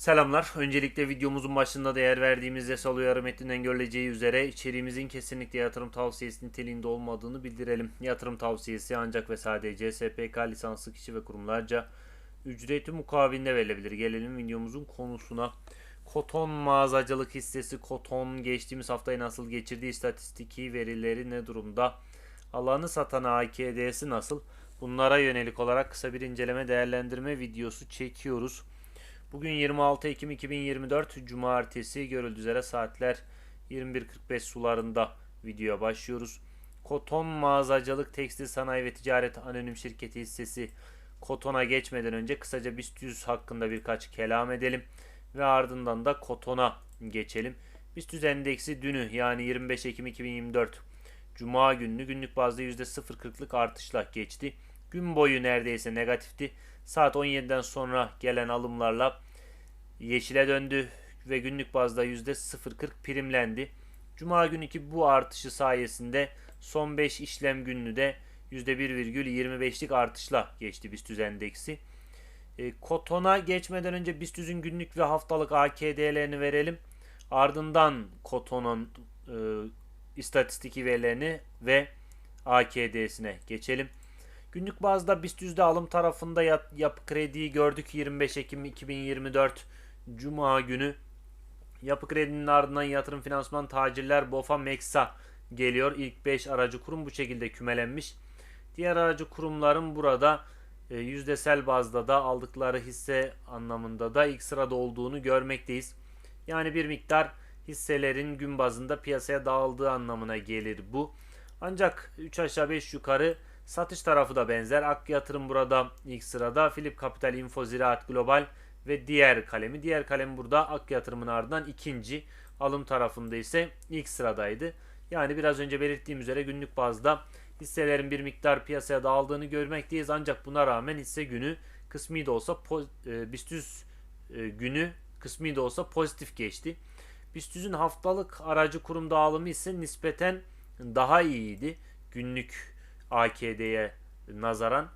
Selamlar. Öncelikle videomuzun başında değer verdiğimiz yasal uyarı metninden görüleceği üzere içeriğimizin kesinlikle yatırım tavsiyesi niteliğinde olmadığını bildirelim. Yatırım tavsiyesi ancak ve sadece SPK lisanslı kişi ve kurumlarca ücreti mukabilinde verilebilir. Gelelim videomuzun konusuna. Koton mağazacılık hissesi Koton geçtiğimiz haftayı nasıl geçirdiği istatistiki verileri ne durumda? Alanı satan AKD'si nasıl? Bunlara yönelik olarak kısa bir inceleme değerlendirme videosu çekiyoruz. Bugün 26 Ekim 2024 Cumartesi görüldüğü üzere saatler 21.45 sularında videoya başlıyoruz. Koton Mağazacılık Tekstil Sanayi ve Ticaret Anonim Şirketi hissesi Koton'a geçmeden önce kısaca BIST 100 hakkında birkaç kelam edelim ve ardından da Koton'a geçelim. BIST 100 endeksi dünü yani 25 Ekim 2024 Cuma gününü günlük bazda %0.40'lık artışla geçti. Gün boyu neredeyse negatifti. Saat 17'den sonra gelen alımlarla yeşile döndü ve günlük bazda %0.40 primlendi. Cuma günkü bu artışı sayesinde son 5 işlem gününü de %1,25'lik artışla geçti BIST 100 endeksi. E, Koton'a geçmeden önce BIST 100'ün günlük ve haftalık AKD'lerini verelim. Ardından Koton'un e, istatistiki verilerini ve AKD'sine geçelim. Günlük bazda BIST yüzde alım tarafında yap, yapı krediyi gördük 25 Ekim 2024 Cuma günü. Yapı kredinin ardından yatırım finansman tacirler BOFA Meksa geliyor. İlk 5 aracı kurum bu şekilde kümelenmiş. Diğer aracı kurumların burada e, yüzdesel bazda da aldıkları hisse anlamında da ilk sırada olduğunu görmekteyiz. Yani bir miktar hisselerin gün bazında piyasaya dağıldığı anlamına gelir bu. Ancak 3 aşağı 5 yukarı satış tarafı da benzer. Ak Yatırım burada ilk sırada. Philip Capital, Info, Ziraat Global ve diğer kalemi. Diğer kalem burada Ak Yatırım'ın ardından ikinci. Alım tarafında ise ilk sıradaydı. Yani biraz önce belirttiğim üzere günlük bazda hisselerin bir miktar piyasaya dağıldığını görmekteyiz. Ancak buna rağmen hisse günü kısmi de olsa e, BIST 100 e, günü kısmi de olsa pozitif geçti. BIST 100'ün haftalık aracı kurum dağılımı ise nispeten daha iyiydi. Günlük AKD'ye nazaran.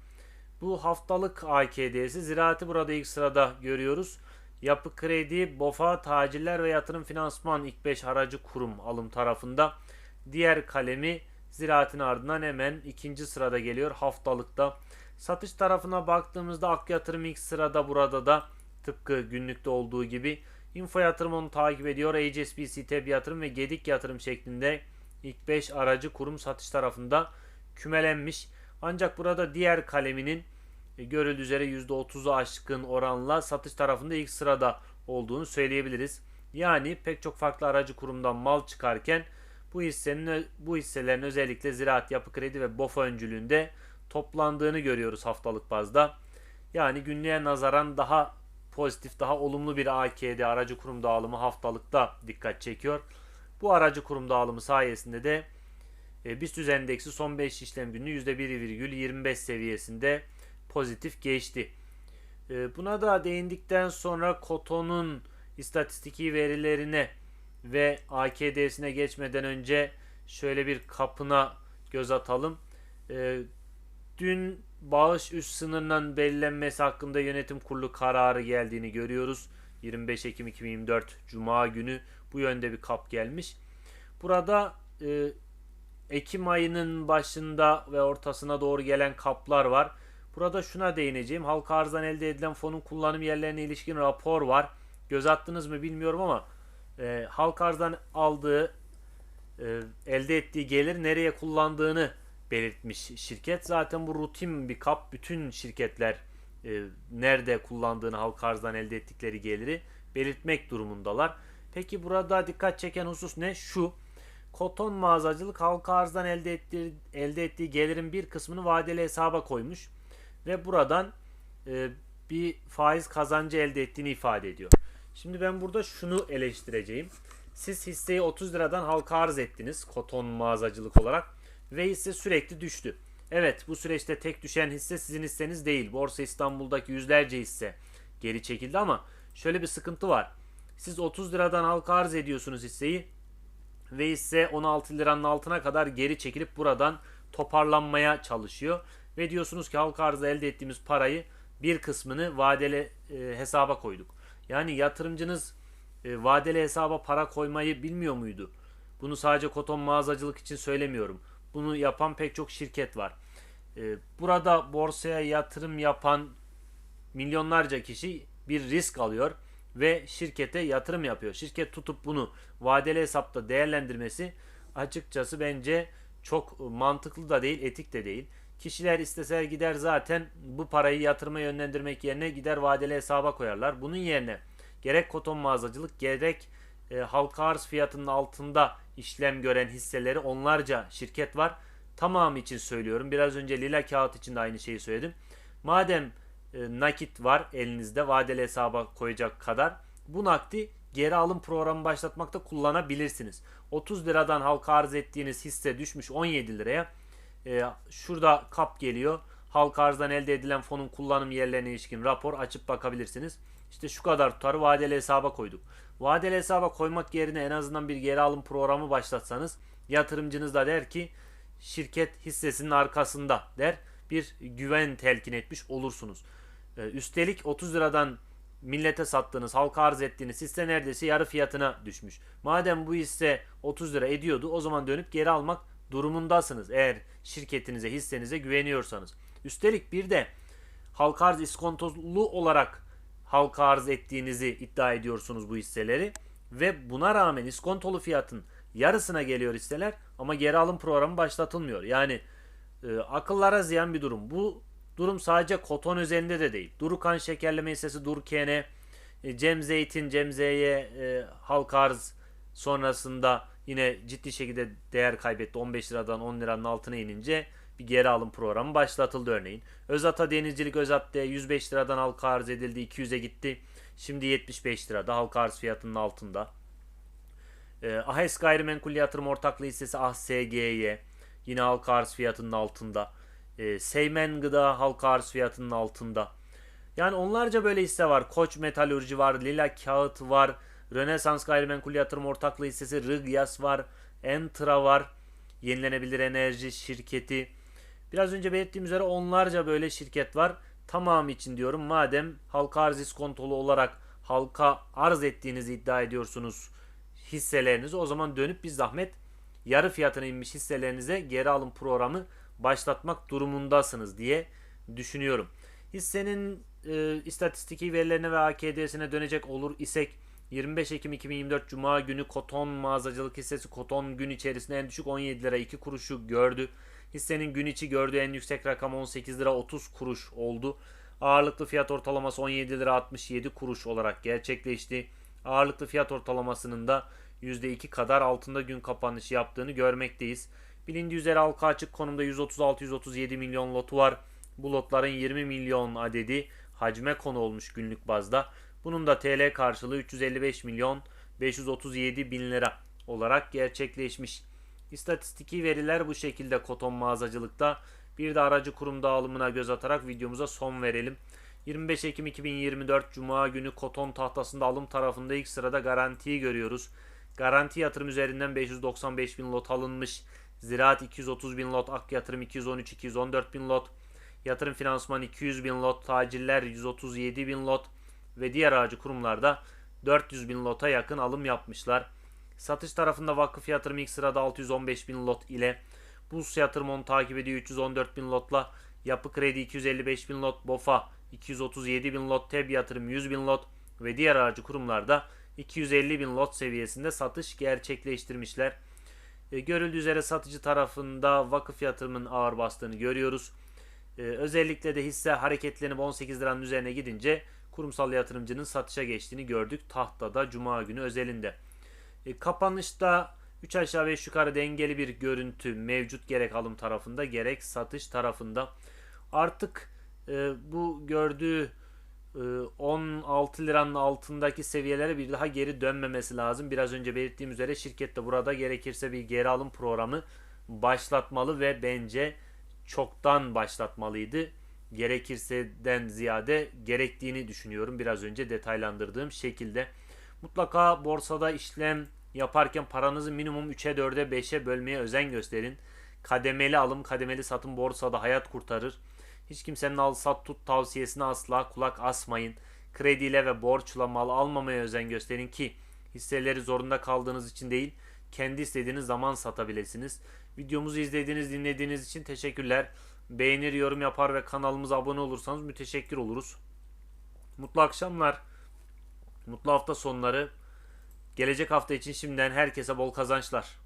Bu haftalık AKD'si ziraati burada ilk sırada görüyoruz. Yapı kredi, BOFA, tacirler ve yatırım finansman ilk 5 aracı kurum alım tarafında. Diğer kalemi ziraatin ardından hemen ikinci sırada geliyor haftalıkta. Satış tarafına baktığımızda Ak Yatırım ilk sırada burada da tıpkı günlükte olduğu gibi. Info Yatırım onu takip ediyor. HSBC, TEB Yatırım ve Gedik Yatırım şeklinde ilk 5 aracı kurum satış tarafında kümelenmiş. Ancak burada diğer kaleminin e, görüldüğü üzere %30'u aşkın oranla satış tarafında ilk sırada olduğunu söyleyebiliriz. Yani pek çok farklı aracı kurumdan mal çıkarken bu hissenin bu hisselerin özellikle Ziraat Yapı Kredi ve BOFA öncülüğünde toplandığını görüyoruz haftalık bazda. Yani günlüğe nazaran daha pozitif, daha olumlu bir AKD aracı kurum dağılımı haftalıkta dikkat çekiyor. Bu aracı kurum dağılımı sayesinde de e, BIST endeksi son 5 işlem günü %1,25 seviyesinde pozitif geçti. E, buna da değindikten sonra Koton'un istatistiki verilerine ve AKD'sine geçmeden önce şöyle bir kapına göz atalım. E, dün bağış üst sınırının belirlenmesi hakkında yönetim kurulu kararı geldiğini görüyoruz. 25 Ekim 2024 Cuma günü bu yönde bir kap gelmiş. Burada e, Ekim ayının başında ve ortasına doğru gelen kaplar var. Burada şuna değineceğim. Halka arzdan elde edilen fonun kullanım yerlerine ilişkin rapor var. Göz attınız mı bilmiyorum ama e, halka arzdan aldığı e, elde ettiği gelir nereye kullandığını belirtmiş şirket. Zaten bu rutin bir kap. Bütün şirketler e, nerede kullandığını halka arzdan elde ettikleri geliri belirtmek durumundalar. Peki burada dikkat çeken husus ne? Şu Koton mağazacılık halka arzdan elde ettiği, elde ettiği gelirin bir kısmını vadeli hesaba koymuş ve buradan e, bir faiz kazancı elde ettiğini ifade ediyor. Şimdi ben burada şunu eleştireceğim. Siz hisseyi 30 liradan halka arz ettiniz koton mağazacılık olarak ve hisse sürekli düştü. Evet bu süreçte tek düşen hisse sizin hisseniz değil. Borsa İstanbul'daki yüzlerce hisse geri çekildi ama şöyle bir sıkıntı var. Siz 30 liradan halka arz ediyorsunuz hisseyi ve ise 16 liranın altına kadar geri çekilip buradan toparlanmaya çalışıyor. Ve diyorsunuz ki halka arzda elde ettiğimiz parayı bir kısmını vadeli e, hesaba koyduk. Yani yatırımcınız e, vadeli hesaba para koymayı bilmiyor muydu? Bunu sadece koton mağazacılık için söylemiyorum. Bunu yapan pek çok şirket var. E, burada borsaya yatırım yapan milyonlarca kişi bir risk alıyor ve şirkete yatırım yapıyor. Şirket tutup bunu vadeli hesapta değerlendirmesi açıkçası bence çok mantıklı da değil, etik de değil. Kişiler isteseler gider zaten bu parayı yatırıma yönlendirmek yerine gider vadeli hesaba koyarlar. Bunun yerine gerek koton mağazacılık gerek e, halka arz fiyatının altında işlem gören hisseleri onlarca şirket var. Tamamı için söylüyorum. Biraz önce lila kağıt için de aynı şeyi söyledim. Madem nakit var elinizde vadeli hesaba koyacak kadar bu nakdi geri alım programı başlatmakta kullanabilirsiniz. 30 liradan halka arz ettiğiniz hisse düşmüş 17 liraya. E, şurada kap geliyor. Halka arzdan elde edilen fonun kullanım yerlerine ilişkin rapor açıp bakabilirsiniz. İşte şu kadar tutarı vadeli hesaba koyduk. Vadeli hesaba koymak yerine en azından bir geri alım programı başlatsanız yatırımcınız da der ki şirket hissesinin arkasında der bir güven telkin etmiş olursunuz. Ee, üstelik 30 liradan millete sattığınız, halka arz ettiğiniz hisse neredeyse yarı fiyatına düşmüş. Madem bu hisse 30 lira ediyordu o zaman dönüp geri almak durumundasınız. Eğer şirketinize, hissenize güveniyorsanız. Üstelik bir de halka arz iskontolu olarak halka arz ettiğinizi iddia ediyorsunuz bu hisseleri ve buna rağmen iskontolu fiyatın yarısına geliyor hisseler ama geri alım programı başlatılmıyor. Yani e, akıllara ziyan bir durum. Bu durum sadece koton üzerinde de değil. Durukan şekerleme hissesi Durken'e, e, Cem Zeytin, Cem Z'ye e, halka arz sonrasında yine ciddi şekilde değer kaybetti. 15 liradan 10 liranın altına inince bir geri alım programı başlatıldı örneğin. Özata Denizcilik Özat'ta 105 liradan halka arz edildi 200'e gitti. Şimdi 75 lirada halka arz fiyatının altında. E, AHES Gayrimenkul Yatırım Ortaklığı hissesi AHSG'ye yine halka arz fiyatının altında. E, Seymen Gıda halka arz fiyatının altında. Yani onlarca böyle hisse var. Koç Metalurji var, Lila Kağıt var, Rönesans Gayrimenkul Yatırım Ortaklığı hissesi Rıgyas var, Entra var, Yenilenebilir Enerji Şirketi. Biraz önce belirttiğim üzere onlarca böyle şirket var. Tamamı için diyorum madem halka arz iskontolu olarak halka arz ettiğinizi iddia ediyorsunuz hisselerinizi o zaman dönüp bir zahmet yarı fiyatına inmiş hisselerinize geri alım programı başlatmak durumundasınız diye düşünüyorum. Hissenin e, istatistiki verilerine ve AKD'sine dönecek olur isek 25 Ekim 2024 Cuma günü Koton mağazacılık hissesi Koton gün içerisinde en düşük 17 lira 2 kuruşu gördü. Hissenin gün içi gördüğü en yüksek rakam 18 lira 30 kuruş oldu. Ağırlıklı fiyat ortalaması 17 lira 67 kuruş olarak gerçekleşti. Ağırlıklı fiyat ortalamasının da %2 kadar altında gün kapanışı yaptığını görmekteyiz. Bilindiği üzere halka açık konumda 136-137 milyon lotu var. Bu lotların 20 milyon adedi hacme konu olmuş günlük bazda. Bunun da TL karşılığı 355 milyon 537 bin lira olarak gerçekleşmiş. İstatistiki veriler bu şekilde koton mağazacılıkta. Bir de aracı kurum dağılımına göz atarak videomuza son verelim. 25 Ekim 2024 Cuma günü koton tahtasında alım tarafında ilk sırada garantiyi görüyoruz. Garanti yatırım üzerinden 595 bin lot alınmış. Ziraat 230 bin lot, Ak Yatırım 213-214 bin lot, Yatırım Finansman 200 bin lot, Taciller 137 bin lot ve diğer aracı kurumlarda 400 bin lota yakın alım yapmışlar. Satış tarafında vakıf yatırım ilk sırada 615 bin lot ile Burs yatırım onu takip ediyor 314 bin lotla. Yapı kredi 255 bin lot, BOFA 237 bin lot, TEB yatırım 100 bin lot ve diğer aracı kurumlarda 250 bin lot seviyesinde satış gerçekleştirmişler. Görüldüğü üzere satıcı tarafında vakıf yatırımın ağır bastığını görüyoruz. E, özellikle de hisse hareketlenip 18 liranın üzerine gidince kurumsal yatırımcının satışa geçtiğini gördük tahtada Cuma günü özelinde. E, kapanışta 3 aşağı 5 yukarı dengeli bir görüntü mevcut gerek alım tarafında gerek satış tarafında. Artık e, bu gördüğü 16 liranın altındaki seviyelere bir daha geri dönmemesi lazım. Biraz önce belirttiğim üzere şirket de burada gerekirse bir geri alım programı başlatmalı ve bence çoktan başlatmalıydı. Gerekirseden ziyade gerektiğini düşünüyorum biraz önce detaylandırdığım şekilde. Mutlaka borsada işlem yaparken paranızı minimum 3'e 4'e 5'e bölmeye özen gösterin. Kademeli alım, kademeli satım borsada hayat kurtarır. Hiç kimsenin al sat tut tavsiyesine asla kulak asmayın. krediyle ve borçla mal almamaya özen gösterin ki hisseleri zorunda kaldığınız için değil, kendi istediğiniz zaman satabilirsiniz. Videomuzu izlediğiniz, dinlediğiniz için teşekkürler. Beğenir, yorum yapar ve kanalımıza abone olursanız müteşekkir oluruz. Mutlu akşamlar. Mutlu hafta sonları. Gelecek hafta için şimdiden herkese bol kazançlar.